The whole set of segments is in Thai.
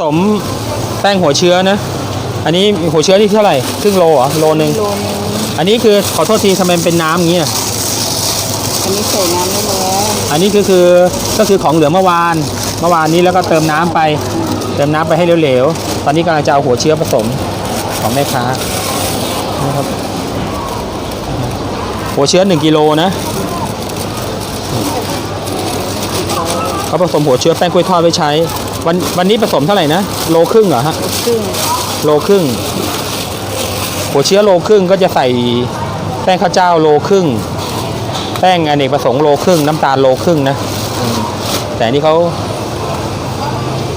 สมแป้งหัวเชื้อนะ อันนี้หัวเชื้อที่เท่าไหร่ครึ่งโลเหรอโลหนึ่งโลนึงอันนี้คือขอโทษทีทำไมมันเป็นน้ำอย่างเงี้ยอันนี้ใส่น้ำได้แล้วอันนี้คือคือก็คือของเหลือเมื่อวานเมื่อวานนี้แล้วก็เติมน้ำไป เติมน้ำไปให้เหลวๆ ตอนนี้กำลังจะเอาหัวเชื้อผสมของแม่ค้านะครับหัวเชื้อ1กิโลนะเขาผสมหัวเชื้อแป้งกล้วยทอดไว้ใช้ วันวันนี้ผสมเท่าไหร่นะ โลครึ่งเหรอฮะ ครึ่งโลครึ่งหัวเชื้อโลครึ่งก็จะใส่แป้งข้าวเจ้าโลครึ่ง แป้งอเนกประสงค์โลครึ่ง น้ำตาลโลครึ่งนะอืมแต่อันนี่เขา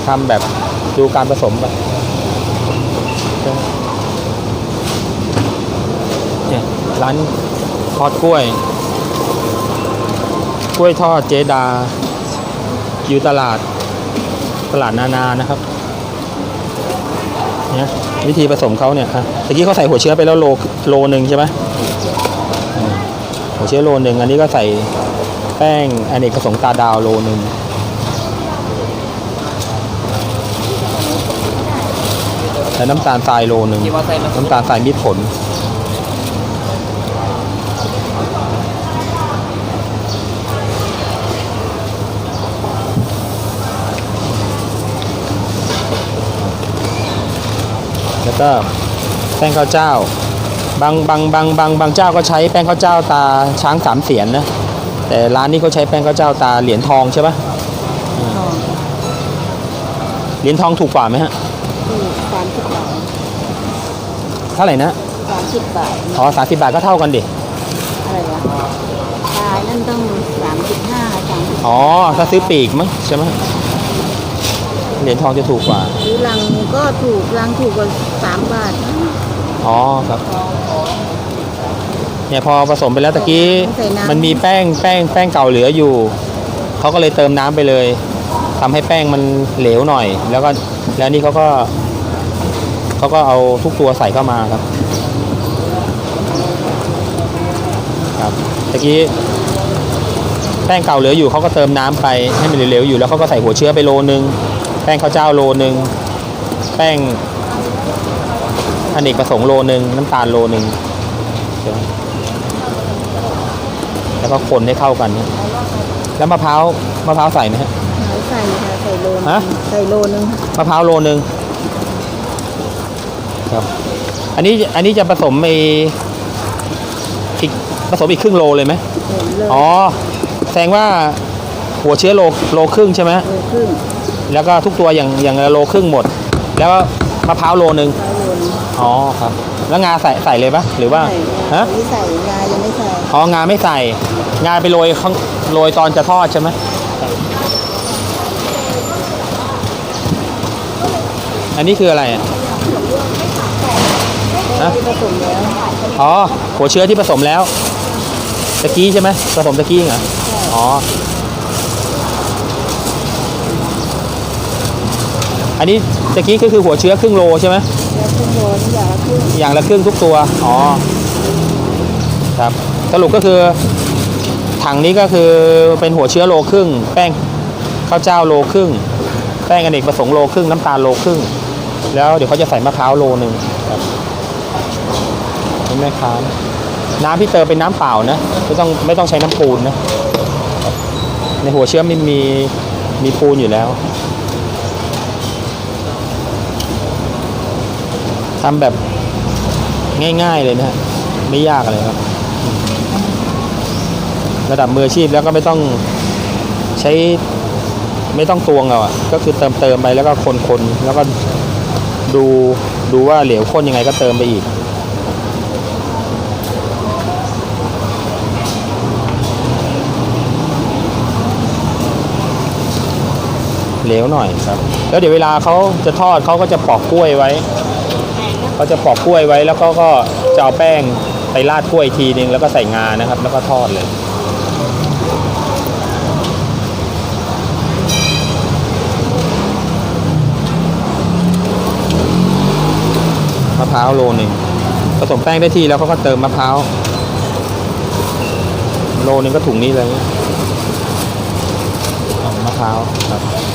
ทำแบบดูการผสมไปเนี่ยร้านทอดกล้วย กล้วยทอดเจดา อยู่ตลาด ตลาดนานานะครับเนี่ยวิธีผสมเขาเนี่ยอะตะกี้เขาใส่หัวเชื้อไปแล้วโลโลหนึ่งใช่ไหมอืมหัวเชื้อโลหนึ่งอันนี้ก็ใส่แป้งอเนกประสงค์ตาดาวโลหนึ่งและน้ำตาลทรายโลหนึ่งน้ำตาลทรายมิตรผล ก็แป้งข้าวเจ้า บางบางบางบางบางเจ้าก็ใช้แป้งข้าวเจ้าตาช้างสามเสียนนะแต่ร้านนี้เขาใช้แป้งข้าวเจ้าตาเหรียญทองใช่ปะทองเหรียญทองถูกกว่าไหมฮะที่สามสิบบาทเท่าไหร่นะสามสิบบาทอ๋อสามสิบบาทก็เท่ากันดิอะไรวะตายนั่นต้องสามสิบห้าสามสิบอ๋อถ้าซื้อปีกมั้งใช่ไหมเหรียญทองจะถูกกว่าซื้อลัง ก็ถูกลังถูกกว่าสามบาทนะอ๋อครับ เนี่ยพอผสมไปแล้วตะกี้ ใส่น้ำ มันมีแป้งแป้งแป้งเก่าเหลืออยู่ เขาก็เลยเติมน้ำไปเลยทำให้แป้งมันเหลวหน่อย แล้วก็แล้วนี่เขาก็เขาก็เอาทุกตัวใส่เข้ามาครับ ครับตะกี้ แป้งเก่าเหลืออยู่เขาก็เติมน้ำไปให้มันเหลวๆอยู่แล้วเขาก็ใส่หัวเชื้อไปโลนึง แป้งข้าวเจ้าโลนึง แป้งอเนกประสงค์โลนึงน้ำตาลโลนึงใช่ไหมแล้วก็คนให้เข้ากันเนี่ยแล้วมะพร้าวมะพร้าวใส่ไหมฮะใส่ค่ะใส่โลนึงฮะใส่โลนึงมะพร้าวโลนึงครับ อันนี้อันนี้จะผสมไปอีกผสมอีกครึ่งโลเลยไหมเห็นเลยอ๋อแสดงว่าหัวเชื้อโลโลครึ่งใช่ไหมโลครึ่งแล้วก็ทุกตัวอย่างอย่างละโลครึ่งหมด แล้วก็มะพร้าวโลนึงใส่โลนึงอ๋อครับ แล้วงาใส่ใส่เลยปะหรือว่าใส่ฮะไม่ใส่งายังไม่ใส่อ๋องาไม่ใส่ งาไปโรยข้างโรยตอนจะทอดใช่ไหมอันนี้คืออะไรอะฮะที่ผสมแล้วอ๋อหัวเชื้อที่ผสมแล้วตะกี้ใช่ไหมผสมตะกี้เหรออ๋อ อันนี้ตะกี้ก็คือหัวเชื้อครึ่งโลใช่ไหมแล้วครึ่งโลนี่อย่างละครึ่งอย่างละครึ่งทุกตัว อ๋อ ครับ สรุปก็คือ ถังนี้ก็คือเป็นหัวเชื้อโลครึ่ง แป้งข้าวเจ้าโลครึ่ง แป้งอเนกประสงค์โลครึ่ง น้ำตาลโลครึ่ง แล้วเดี๋ยวเขาจะใส่มะพร้าวโลหนึ่งครับนี่แม่ค้านะน้ำที่เติมเป็นน้ำเปล่านะ ไม่ต้องไม่ต้องใช้น้ำปูนนะ ในหัวเชื้อมันมีมีปูนอยู่แล้ว ทำแบบง่าย ๆเลยนะฮะไม่ยากอะไรครับ ระดับมืออาชีพแล้วก็ไม่ต้องใช้ไม่ต้องตวงเอาอะก็คือเติมเติมไปแล้วก็คนคนแล้วก็ดูดูว่าเหลวข้นยังไงก็เติมไปอีก เหลวหน่อยครับ แล้วเดี๋ยวเวลาเขาจะทอดเขาก็จะปอกกล้วยไว้ เขาจะปอกกล้วยไว้แล้วก็ก็จะเอาแป้งไปราดกล้วยอีกทีนึงแล้วก็ใส่งานะครับ แล้วก็ทอดเลยมะพร้าวโลนึงผสมแป้งได้ที่แล้วเขาก็เติมมะพร้าวโลนึงก็ถุงนี้เลยมะพร้าวครับ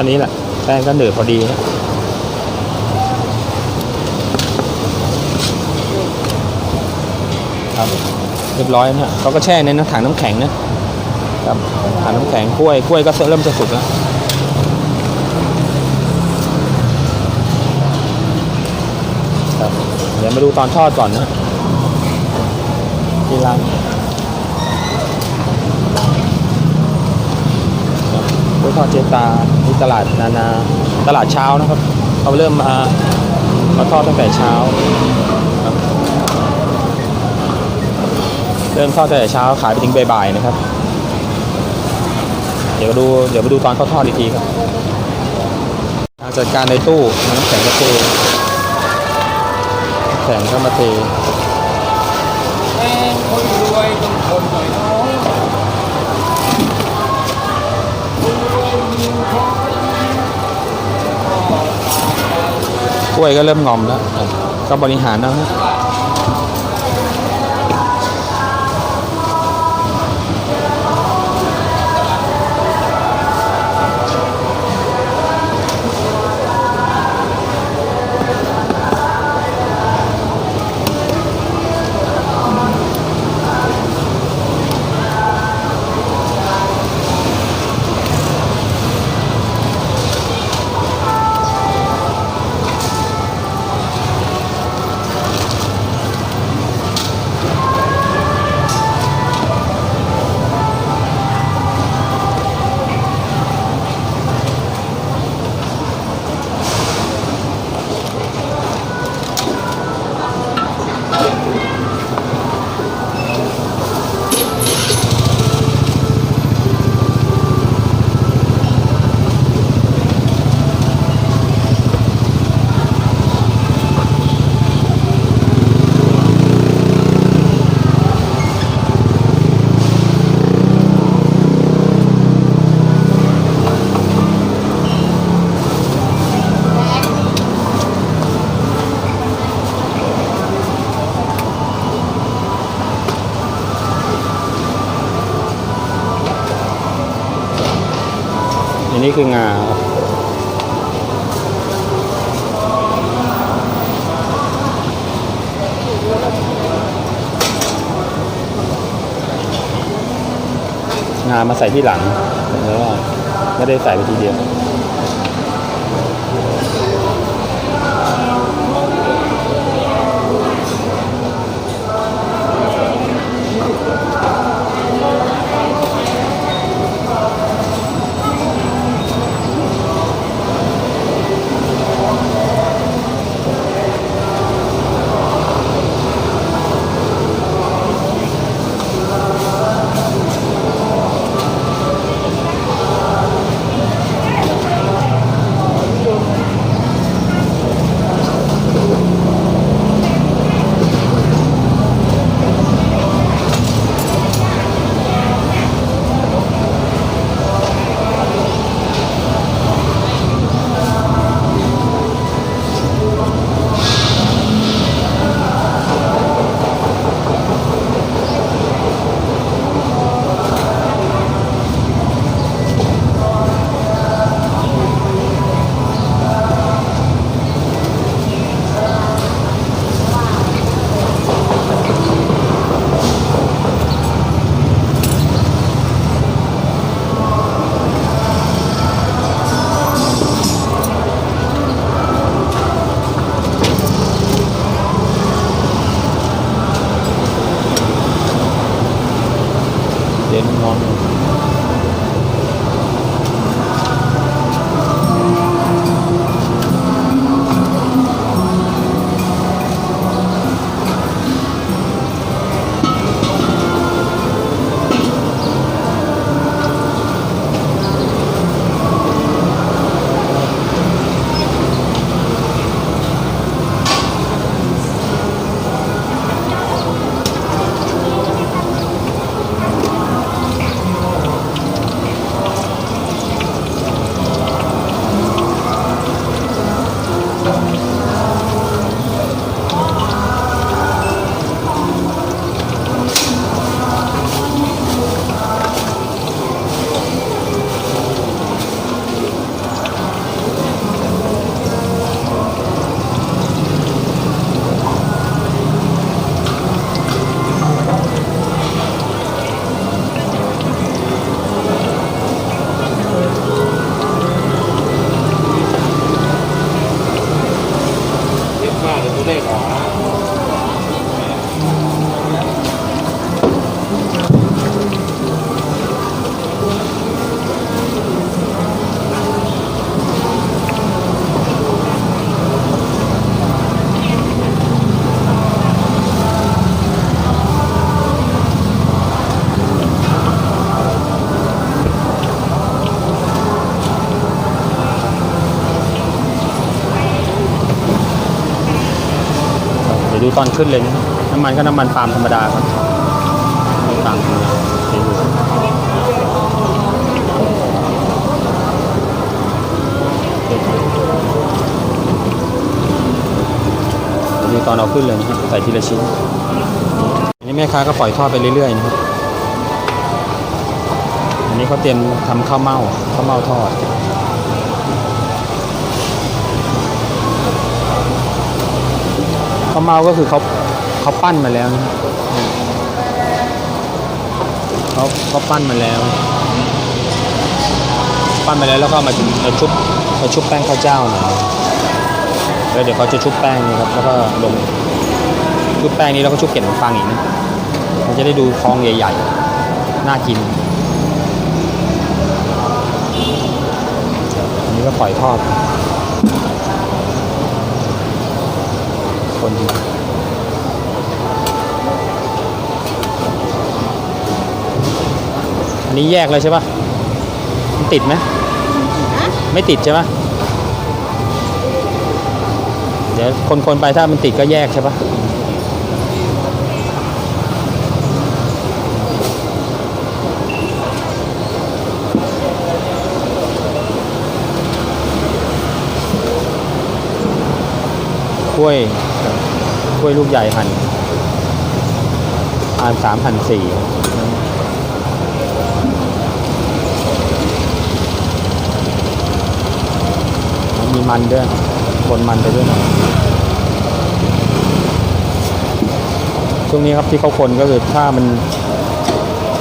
อันนี้แหละแป้งก็เหนืดพอดีครับเรียบร้อยเนี่ยเขาก็แช่ในน้ำถังน้ำแข็งนะครับถังน้ำแข็งกล้วยกล้วยก็เริ่มจะสุกแล้วครับเดี๋ยวมาดูตอนทอดก่อนนะที่ร้านครับกล้ วยทอดเจตาที่ตลาดนานาตลาดเช้านะครับเขาเริ่มมามาทอดตั้งแต่เช้าเริ่มทอดตั้งแต่เช้าขายไปถึงบ่ายๆนะครับ เดี๋ยวดูเดี๋ยวมาดูตอนเขาทอดอีกทีครับการจัดการในตู้น้ำแข็งก็เทแข็งก็มาเทแม่คนรวยต้องทน วยก็เริ่มงอมแล้ว ก็บริหารนะฮ นี้คืองาครับงามาใส่ที่หลังแล้วไม่ได้ใส่ไปทีเดียว อนขึ้นเลยนะน้ำมันก็น้ำมันปาล์มธรรมดาครับน้ำมันปาล์มธรรมดาเดี๋ยวดูเดี๋ยวดูตอนเอาขึ้นเลยนะครับใส่ทีละชิ้นอันนี้แม่ค้าก็ปล่อยทอดไปเรื่อยๆนะครับอันนี้เขาเตรียมทำข้าวเม่าข้าวเม่าทอด ข้าวเมาก็คือเขาเขาปั้นมาแล้วนะครับเขาเขาปั้นมาแล้ว ปั้นมาแล้วแล้วก็เอามามาชุบมาชุบแป้งข้าวเจ้าหน่อยแล้วเดี๋ยวเขาจะชุบแป้งนี่ครับแล้วก็ลงชุบแป้งนี้แล้วก็ชุบเกล็ดขนมปังอีกนะมันจะได้ดูฟองใหญ่ๆน่ากินอันนี้ก็ปล่อยทอด คนดีอันนี้แยกเลยใช่ปะมันติดไหมไม่ติดใช่ปะเดี๋ยวคนๆไปถ้ามันติดก็แยกใช่ปะกล้วย กล้วยลูกใหญ่หั่นอ่านสามหั่นสี่มีมันด้วยบนมันไปด้วยหน่อยช่วงนี้ครับที่เขาคนก็คือถ้ามัน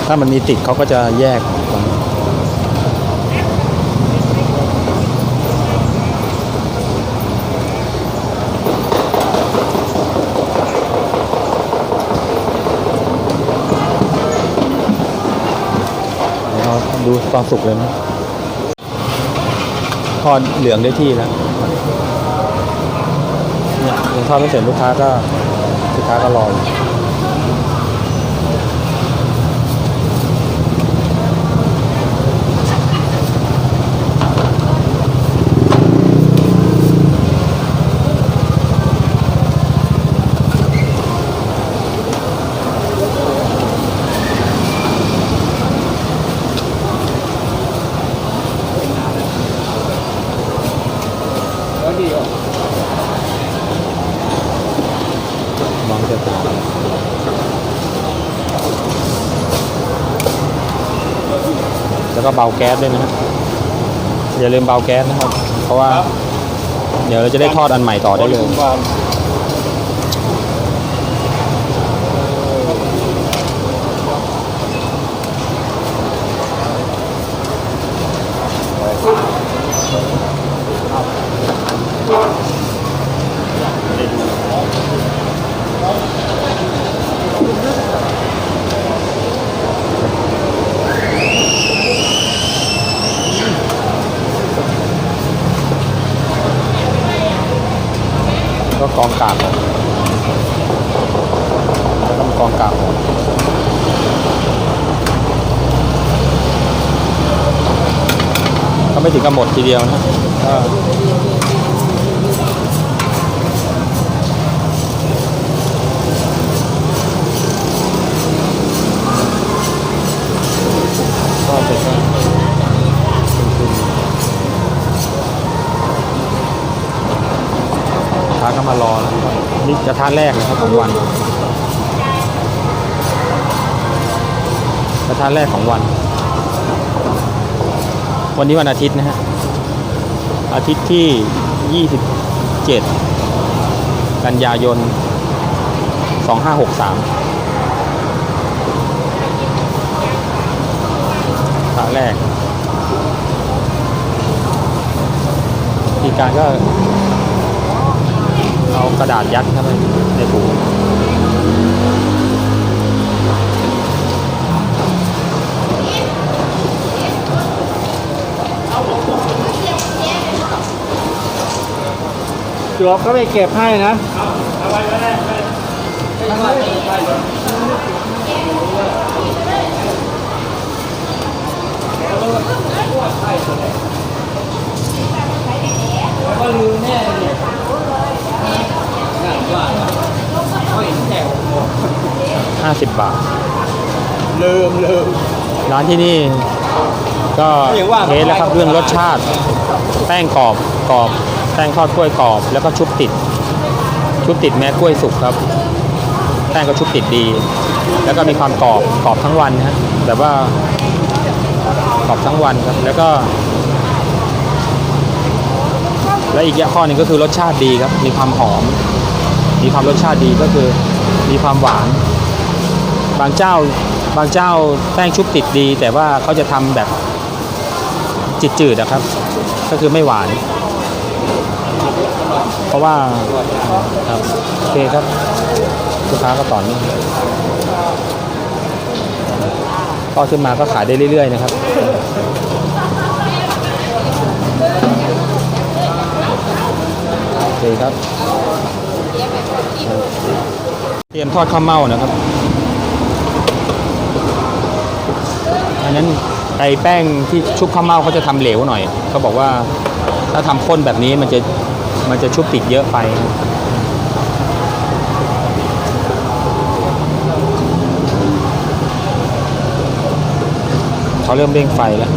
ถ้ามันมีติดเขาก็จะแยกก่อนเรา ความสุกเลยนะทอดเหลืองได้ที่แล้วเนี่ยยังทอดไม่เสร็จลูกค้าก็ลูกค้าก็รออยู่ แล้วดีอะ มองจะตา แล้วก็เบาแก๊สด้วยนะฮะอย่าลืมเบาแก๊สนะครับ เพราะว่า เดี๋ยวเราจะได้ทอดอันใหม่ต่อได้เลย กองกากออกแล้วก็มีกองกากออกก็ไม่ถึงกับหมดทีเดียวนะ กค้าก็มารอนี่กระทะแรกนะครับของวัน กระทะแรกของวัน วันนี้วันอาทิตย์นะฮะ อาทิตย์ที่ 27 กันยายน 2563กระทะแรกทีการก็ เอากระดาษยัดเข้าไปในถุงจวบก็ไปเก็บให้นะก็ลืมแน่เลย นั่นว่าสิบบาท ลืมลืมร้านที่นี่ ก็อย่างว่าเทสแล้วครับเรื่องรสชาติ แป้งกรอบกรอบ แป้งทอดกล้วยกรอบ แล้วก็ชุบติด ชุบติดแม้กล้วยสุกครับ แป้งก็ชุบติดดี แล้วก็มีความกรอบกรอบทั้งวันนะฮะแต่ว่ากรอบทั้งวันครับ แล้วก็ และอีกข้อหนึ่งก็คือรสชาติดีครับ มีความหอม มีความรสชาติดีก็คือมีความหวาน บางเจ้าบางเจ้าแป้งชุบติดดี แต่ว่าเขาจะทำแบบจืดนะครับ ก็คือไม่หวาน เพราะว่าครับโอเคครับลูกค้าก็ต่อเนื่องทอดขึ้นมาก็ขายได้เรื่อย ๆ นะครับโอเคครับ เตรียมทอดข้าวเม่านะครับ อันนั้นไอแป้งที่ชุบข้าวเม่าเขาจะทำเหลวหน่อย เขาบอกว่าถ้าทำข้นแบบนี้มันจะมันจะชุบติดเยอะไป เขาเริ่มเร่งไฟแล้ว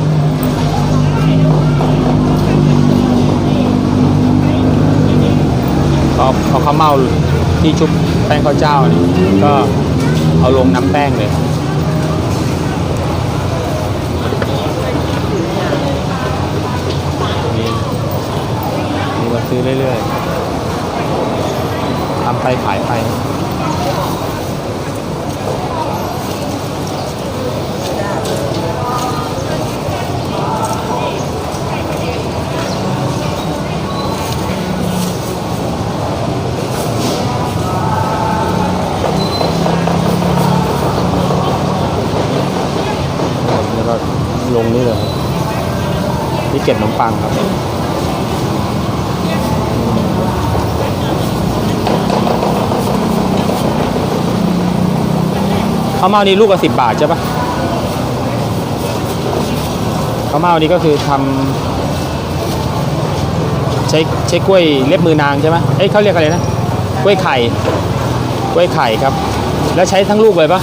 ก็เอาข้าวเม่า ที่ชุบแป้งข้าวเจ้าเนี่ยก็เอาลงน้ำแป้งเลยมีมีมาซื้อเรื่อยๆทำไปขายไป แล้วก็ลงนี่เลยครับ นี่เก็บขนมปังครับข้าวเม่านี่ลูกละสิบบาทใช่ปะข้าวเม่านี่ก็คือทำใช้ใช้กล้วยเล็บมือนางใช่ไหมเอ้ยเขาเรียกอะไรนะกล้วยไข่กล้วยไข่ครับ แล้วใช้ทั้งลูกเลยปะ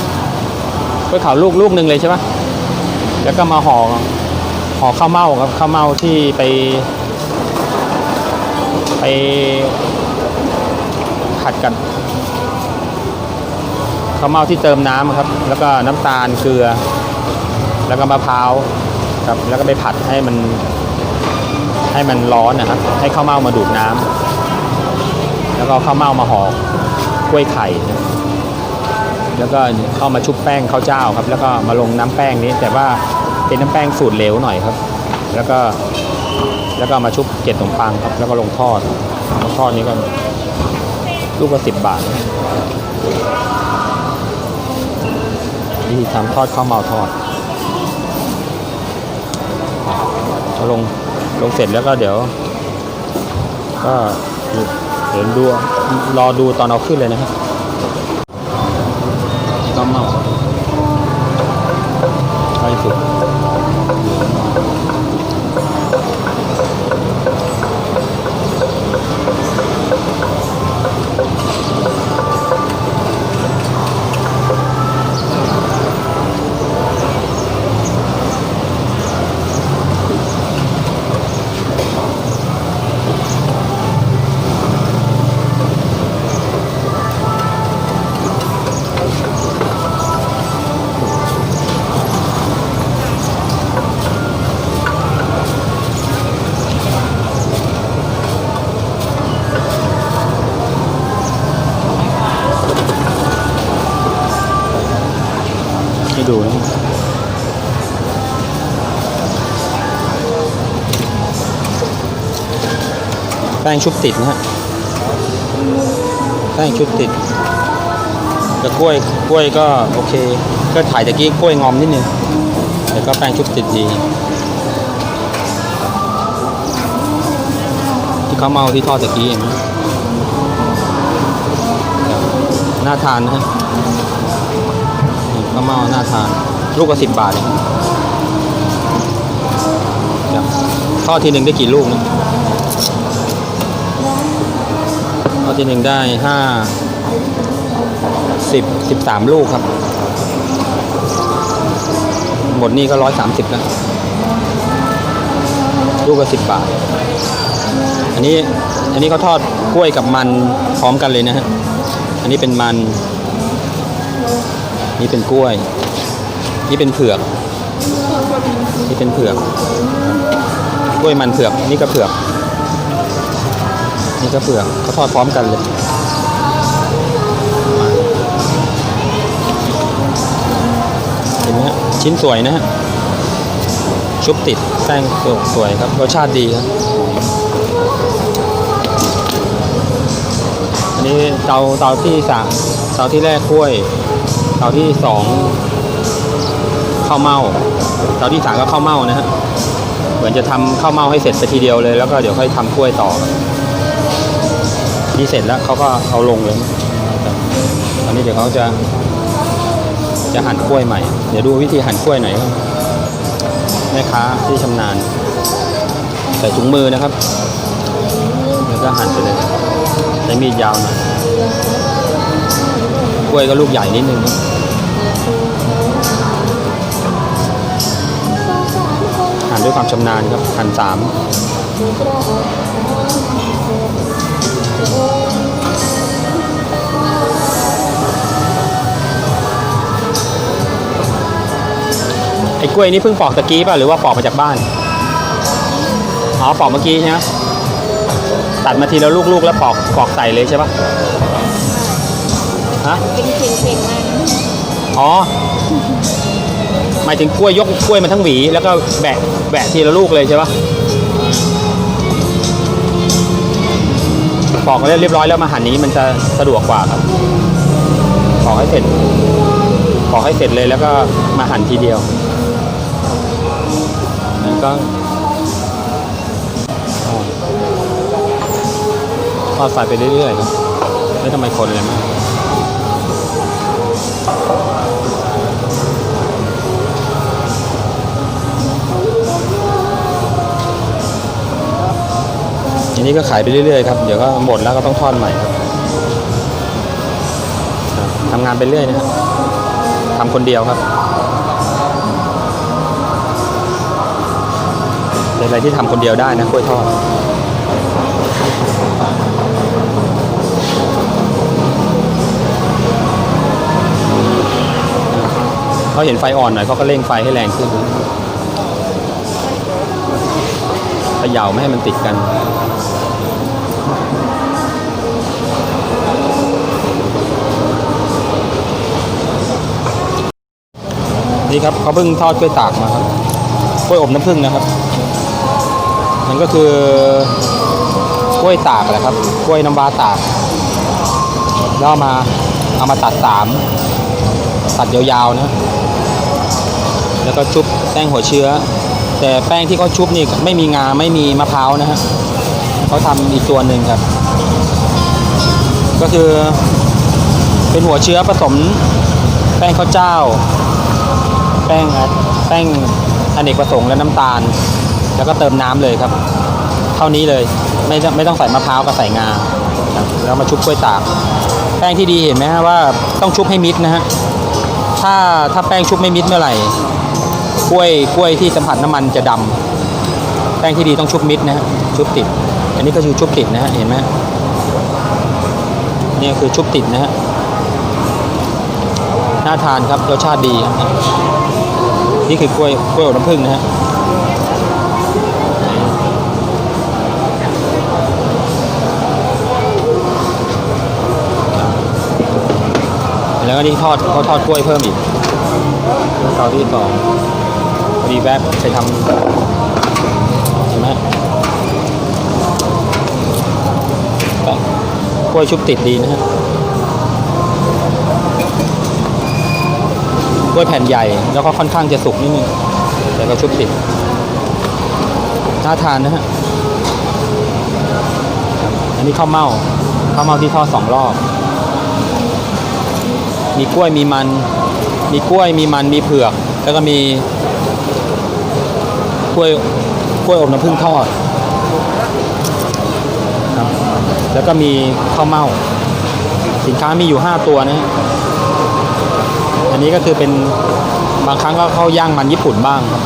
กล้วยขาวลูกลูกหนึ่งเลยใช่ปะแล้วก็มาห่อ หอข้าวเม่าครับข้าวเม่าที่ไป ไปผัดกันข้าวเม่าที่เติมน้ำครับ แล้วก็น้ำตาลเกลือ แล้วก็มะพร้าวครับแล้วก็ไปผัดให้มันให้มันร้อนนะครับ ให้ข้าวเม่ามาดูดน้ำแล้วก็ข้าวเม่ามาห่อกล้วยไข่แล้วก็เข้ามาชุบแป้งข้าวเจ้าครับ แล้วก็มาลงน้ำแป้งนี้แต่ว่า เป็นน้ำแป้งสูตรเหลวหน่อยครับ แล้วก็แล้วก็มาชุบเกล็ดขนมปังครับ แล้วก็ลงทอดทอดนี้ก็ลูกละสิบบาทวิธีทำทอดข้าวเมาทอดเอลงลงเสร็จแล้วก็เดี๋ยว ก็เดี๋ยวดูรอดูตอนเอาขึ้นเลยนะครับข้าวเมา ป้งชุบติดนะฮะแป้งชุบติดแต่กล้วยกล้วยก็โอเค ก็ถ่ายตะกี้กล้วยงอมนิดนึงแต่ก็แป้งชุบติดดี ที่เขาเมาที่ทอดตะกี้เห็นไหมน่าทานนะฮะนี่ข้าวเมาน่าทาน ลูกละสิบบาทเองทอดทีหนึ่งได้กี่ลูกนะ ทอดทีหนึ่งได้ห้าสิบสิบสามลูกครับ หมดนี่ก็ร้อยสามสิบแล้วลูกก็สิบบาท อันนี้อันนี้เขาทอดกล้วยกับมันพร้อมกันเลยนะฮะ อันนี้เป็นมัน นี่เป็นกล้วย นี่เป็นเผือก นี่เป็นเผือก กล้วยมันเผือก นี่ก็เผือก นี่ก็เผือกเขาทอดพร้อมกันเลยเห็นไหมฮะชิ้นสวยนะฮะชุบติดแป้งสวยครับรสชาติดีครับอันนี้เตาเตาที่สามเตาที่แรกกล้วย เตาที่สองข้าวเม่าเตาที่สามก็ข้าวเม่านะฮะเหมือนจะทำข้าวเม่าให้เสร็จไปทีเดียวเลยแล้วก็เดี๋ยวค่อยทำกล้วยต่อ นี่เสร็จแล้วเขาก็เอาลงเลยตอนนี้เดี๋ยวเขาจะ จะหั่นกล้วยใหม่ เดี๋ยวดูวิธีหั่นกล้วยหน่อยครับแม่ค้าที่ชำนาญ ใส่ถุงมือนะครับ แล้วก็หั่นไปเลยใช้มีดยาวหน่อยกล้วยก็ลูกใหญ่นิดนึงหั่นด้วยความชำนาญครับหั่นสาม ไอ้กล้วยนี่เพิ่งปอกตะกี้ป่ะหรือว่าปอกมาจากบ้าน อ๋อปอกเมื่อกี้ใช่ไหมตัดมาทีละลูกๆแล้วปอกปอกใส่เลยใช่ปะฮะเป็นเข่งๆมาอ๋อหมายถึงกล้วยยกกล้วยมาทั้งหวี แล้วก็แบะแบะทีละลูกเลยใช่ปะ ปอกเรียบร้อยแล้วมาหั่นนี้มันจะสะดวกกว่าครับปอกให้เสร็จปอกให้เสร็จเลยแล้วก็มาหั่นทีเดียวนี่ก็ทอดใส่ไปเรื่อยๆครับไม่ทำไมคนเลยมาก อันนี้ก็ขายไปเรื่อยๆครับ เดี๋ยวก็หมดแล้วก็ต้องทอดใหม่ครับทำงานไปเรื่อยนะครับทำคนเดียวครับเป็นอะไรที่ทำคนเดียวได้นะกล้วยทอดเขาเห็นไฟอ่อนหน่อยเขาก็เร่งไฟให้แรงขึ้นเขย่าไม่ให้มันติดกัน นี่ครับเขาเพิ่งทอดกล้วยตากมาครับกล้วยอบน้ำผึ้งนะครับ มันก็คือกล้วยตากแหละครับกล้วยน้ำว้าตากแล้วเอมาเอามาตัดสามตัดยาวๆนะแล้วก็ชุบแป้งหัวเชื้อ แต่แป้งที่เขาชุบนี่ไม่มีงาไม่มีมะพร้าวนะฮะเขาทำอีกตัวหนึ่งครับ ก็คือเป็นหัวเชื้อผสมแป้งข้าวเจ้า แป้งแป้งอเนกประสงค์และน้ำตาล แล้วก็เติมน้ำเลยครับ เท่านี้เลยไม่ต้องไม่ต้องใส่มะพร้าวกับใส่งาแล้วมาชุบกล้วยตากแป้งที่ดีเห็นไหมฮะว่าต้องชุบให้มิดนะฮะถ้าถ้าแป้งชุบไม่มิดเมื่อไหร่กล้วยกล้วยที่สัมผัสน้ำมันจะดำแป้งที่ดีต้องชุบมิดนะฮะชุบติด อันนี้ก็คือชุบติดนะฮะเห็นไหมเนี่ยคือชุบติดนะฮะน่าทานครับรสชาติดีครับ นี่คือกล้วยกล้วยอบน้ำผึ้งนะฮะแล้วก็นี่ทอดเขาทอดกล้วยเพิ่มอีกเตาที่สองพอดีแวบไปทำเห็นไหมกล้วยชุบติดดีนะฮะ ล้วยแผ่นใหญ่ แล้วก็ค่อนข้างจะสุกนิดนึงแต่ก็ชุบติดน่าทานนะฮะอันนี้ข้าวเม่าข้าวเม่าที่ทอดสองรอบ มีกล้วยมีมัน มีกล้วยมีมันมีเผือก แล้วก็มีกล้วยกล้วยอบน้ำผึ้งทอดแล้วก็มีข้าวเม่า สินค้ามีอยู่ 5 ตัวนะฮะ นนี้ก็คือเป็นบางครั้งก็เข้าย่างมันญี่ปุ่นบ้างครับ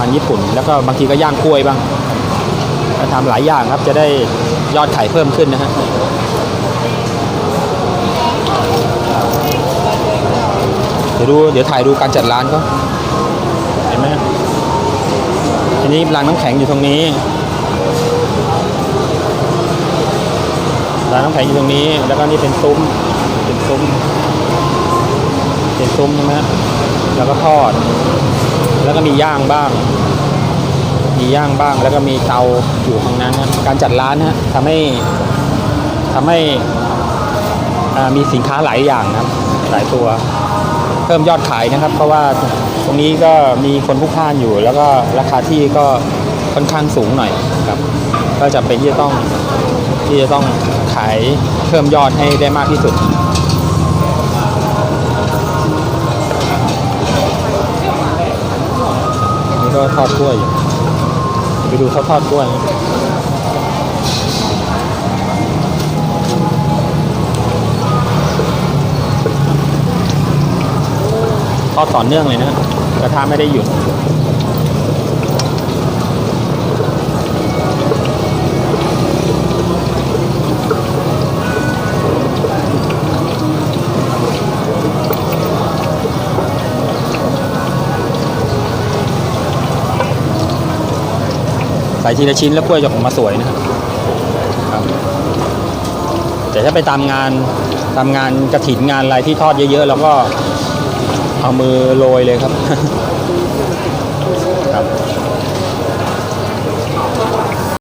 มันญี่ปุ่น แล้วก็บางทีก็ย่างกล้วยบ้างก็ทำหลายอย่างครับจะได้ยอดขายเพิ่มขึ้นนะฮะเดี๋ยวดูเดี๋ยวถ่ายดูการจัดร้านก็เห็นไหมทีนี้รางน้ำแข็งอยู่ตรงนี้รางน้ำแข็งอยู่ตรงนี้ แล้วก็นี่เป็นซุ้มเป็นซุ้ม เป็นซุ้มใช่ไหมแล้วก็ทอด แล้วก็มีย่างบ้าง มีย่างบ้าง แล้วก็มีเตาอยู่ตรงนั้นการจัดร้านนะฮะทำให้ทำให้มีสินค้าหลายอย่างนะครับหลายตัว เพิ่มยอดขายนะครับ เพราะว่าตรงนี้ก็มีคนพลุกพ่านอยู่ แล้วก็ราคาที่ก็ค่อนข้างสูงหน่อยครับ ก็จะเป็นที่จะต้องที่จะต้องขายเพิ่มยอดให้ได้มากที่สุด ทอดกล้วยอยู่ไปดูเขาทอดกล้วยทอดต่อเนื่องเลยนะกระทะไม่ได้หยุด ส่ทีละชิ้นแล้วกล้วยจะออกมาสวยนะครับครับ แต่ถ้าไปตามงานตามงานกระถินงานอะไรที่ทอดเยอะๆ แล้วก็เอามือโรยเลยครับ